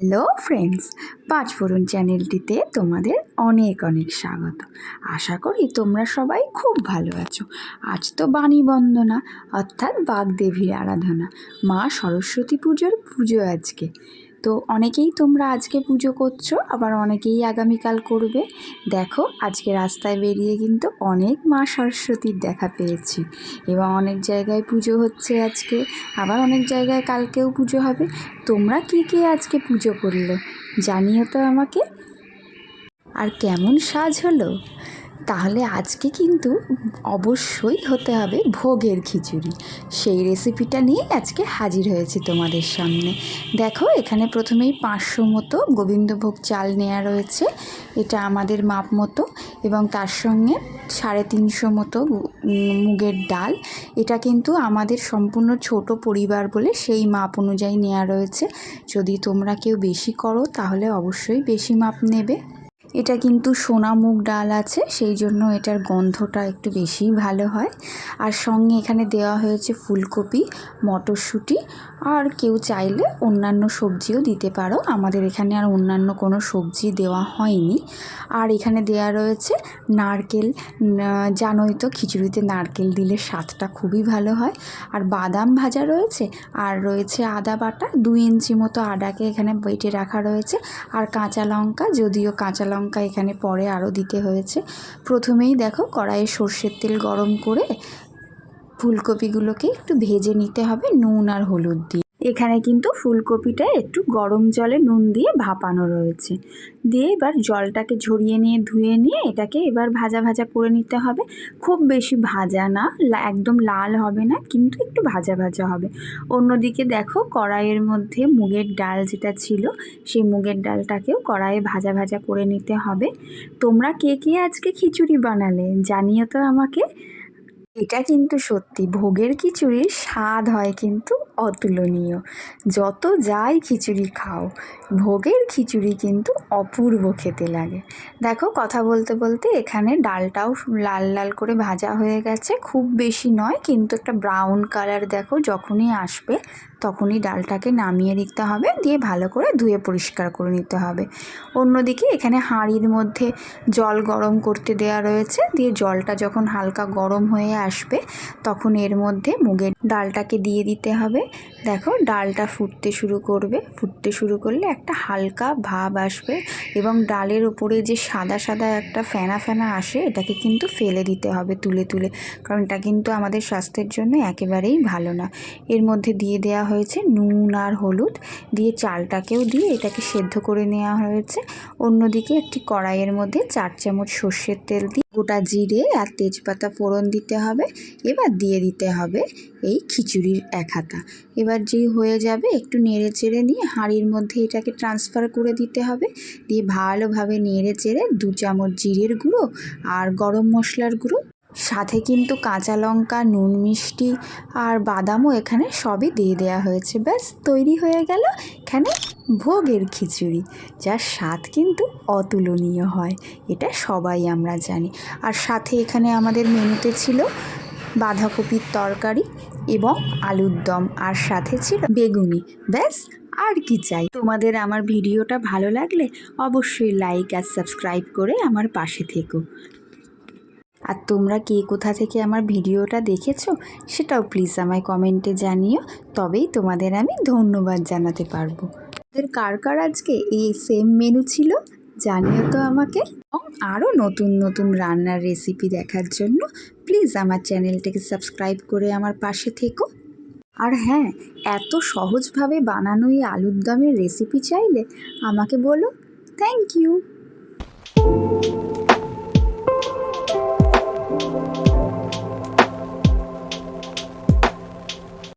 Hello friends পাঁচফোড়ন চ্যানেলটিতে তোমাদের অনেক অনেক স্বাগত। আশা করি তোমরা সবাই খুব ভালো আছো। আজ তো বাণী বন্দনা, অর্থাৎ বাগদেবীর আরাধনা, মা সরস্বতী পুজোর পুজো আজকে। তো অনেকেই তোমরা আজকে পুজো করছ, আবার অনেকেই আগামীকাল করবে। দেখো, আজকে রাস্তায় বেরিয়ে কিন্তু অনেক মা সরস্বতীর দেখা পেয়েছি এবং অনেক জায়গায় পুজো হচ্ছে আজকে, আবার অনেক জায়গায় কালকেও পুজো হবে। তোমরা কে কে আজকে পুজো করলে জানিও তো আমাকে। আর কেমন সাজ হলো? তাহলে আজকে কিন্তু অবশ্যই হতে হবে ভোগের খিচুড়ি। সেই রেসিপিটা নিয়ে আজকে হাজির হয়েছি তোমাদের সামনে। দেখো, এখানে প্রথমেই পাঁচশো মতো গোবিন্দভোগ চাল নেওয়া রয়েছে। এটা আমাদের মাপ মতো এবং তার সঙ্গে সাড়ে তিনশো মতো মুগের ডাল। এটা কিন্তু আমাদের সম্পূর্ণ ছোট পরিবার বলে সেই মাপ অনুযায়ী নেওয়া রয়েছে। যদি তোমরা কেউ বেশি করো, তাহলে অবশ্যই বেশি মাপ নেবে। এটা কিন্তু সোনা মুগ ডাল আছে, সেই জন্য এটার গন্ধটা একটু বেশিই ভালো হয়। আর সঙ্গে এখানে দেওয়া হয়েছে ফুলকপি, মটরশুঁটি, আর কেউ চাইলে অন্যান্য সবজিও দিতে পারো। আমাদের এখানে আর অন্যান্য কোনো সবজি দেওয়া হয়নি। আর এখানে দেওয়া রয়েছে নারকেল জানোই তো খিচুড়িতে নারকেল দিলে স্বাদটা খুবই ভালো হয়। আর বাদাম ভাজা রয়েছে, আর রয়েছে আদা বাটা, দুই ইঞ্চি মতো আদাকে এখানে বেটে রাখা রয়েছে। আর কাঁচা লঙ্কা, যদিও কাঁচা লঙ্কা এখানে পরে আরও দিতে হয়েছে। প্রথমেই দেখো কড়াইয়ে সর্ষের তেল গরম করে ফুলকপিগুলোকে একটু ভেজে নিতে হবে নুন আর হলুদ দিয়ে। এখানে কিন্তু ফুলকপিটা একটু গরম জলে নুন দিয়ে ভাপানো রয়েছে। দিয়ে এবার জলটাকে ঝরিয়ে নিয়ে, ধুয়ে নিয়ে এটাকে এবার ভাজা ভাজা করে নিতে হবে। খুব বেশি ভাজা না একদম লাল হবে না, কিন্তু একটু ভাজা ভাজা হবে। অন্যদিকে দেখো কড়াইয়ের মধ্যে মুগের ডাল যেটা ছিল, সেই মুগের ডালটাকেও কড়াইয়ে ভাজা ভাজা করে নিতে হবে। তোমরা কে কে আজকে খিচুড়ি বানালে জানিও তো আমাকে। এটা কিন্তু সত্যি। ভোগের খিচুড়ির স্বাদ হয় কিন্তু অতুলনীয়। যত যাই খিচুড়ি খাও, ভোগের খিচুড়ি কিন্তু অপূর্ব খেতে লাগে। দেখো, কথা বলতে বলতে এখানে ডালটাও লাল লাল করে ভাজা হয়ে গেছে। খুব বেশি নয়, কিন্তু একটা ব্রাউন কালার দেখো, যখনই আসবে তখনই ডালটাকে নামিয়ে দিতে হবে। দিয়ে ভালো করে ধুয়ে পরিষ্কার করে নিতে হবে। অন্যদিকে এখানে হাঁড়ির মধ্যে জল গরম করতে দেওয়া রয়েছে। দিয়ে জলটা যখন হালকা গরম হয়ে আসবে, তখন এর মধ্যে মুগের ডালটাকে দিয়ে দিতে হবে। দেখো, ডালটা ফুটতে শুরু করবে। ফুটতে শুরু করলে একটা হালকা ভাব আসবে এবং ডালের উপরে যে সাদা সাদা একটা ফেনা ফেনা আসে, এটাকে কিন্তু ফেলে দিতে হবে তুলে তুলে। কারণ এটা কিন্তু আমাদের স্বাস্থ্যের জন্য একেবারেই ভালো না। এর মধ্যে দিয়ে দেওয়া হয়েছে নুন আর হলুদ। দিয়ে চালটাকেও দিয়ে এটাকে সেদ্ধ করে নেওয়া হয়েছে। অন্যদিকে একটি কড়াইয়ের মধ্যে চার চামচ সর্ষের তেল দিয়ে গোটা জিরে আর তেজপাতা ফোড়ন দিতে হবে। এবার দিয়ে দিতে হবে এই খিচুড়ির এক হাতা। এবার যেই হয়ে যাবে, একটু নেড়ে চেড়ে নিয়ে হাঁড়ির মধ্যে এটাকে ট্রান্সফার করে দিতে হবে। দিয়ে ভালোভাবে নেড়ে চেড়ে দু চামচ জিরের গুঁড়ো আর গরম মশলার গুঁড়ো সাথে কিন্তু কাঁচা লঙ্কা, নুন মিষ্টি আর বাদামও এখানে সবই দিয়ে দেওয়া হয়েছে। ব্যাস, তৈরি হয়ে গেল এখানে ভোগের খিচুড়ি, যার স্বাদ কিন্তু অতুলনীয় হয়, এটা সবাই আমরা জানি। আর সাথে এখানে আমাদের মেনুতে ছিল বাঁধাকপির তরকারি এবং আলুর দম, আর সাথে ছিল বেগুনি। ব্যাস, আর কি চাই? তোমাদের আমার ভিডিওটা ভালো লাগলে অবশ্যই লাইক আর সাবস্ক্রাইব করে আমার পাশে থেকো। আর তোমরা কে কোথা থেকে আমার ভিডিওটা দেখেছ সেটাও প্লিজ আমায় কমেন্টে জানিও। তবেই তোমাদের আমি ধন্যবাদ জানাতে পারব। তোমাদের কার কার আজকে এই সেম মেনু ছিল জানিও তো আমাকে। এবং আরও নতুন নতুন রান্নার রেসিপি দেখার জন্য প্লিজ আমার চ্যানেলটাকে সাবস্ক্রাইব করে আমার পাশে থেকো। আর হ্যাঁ এত সহজভাবে বানানো এই আলুর দমের রেসিপি চাইলে আমাকে বলো। Thank you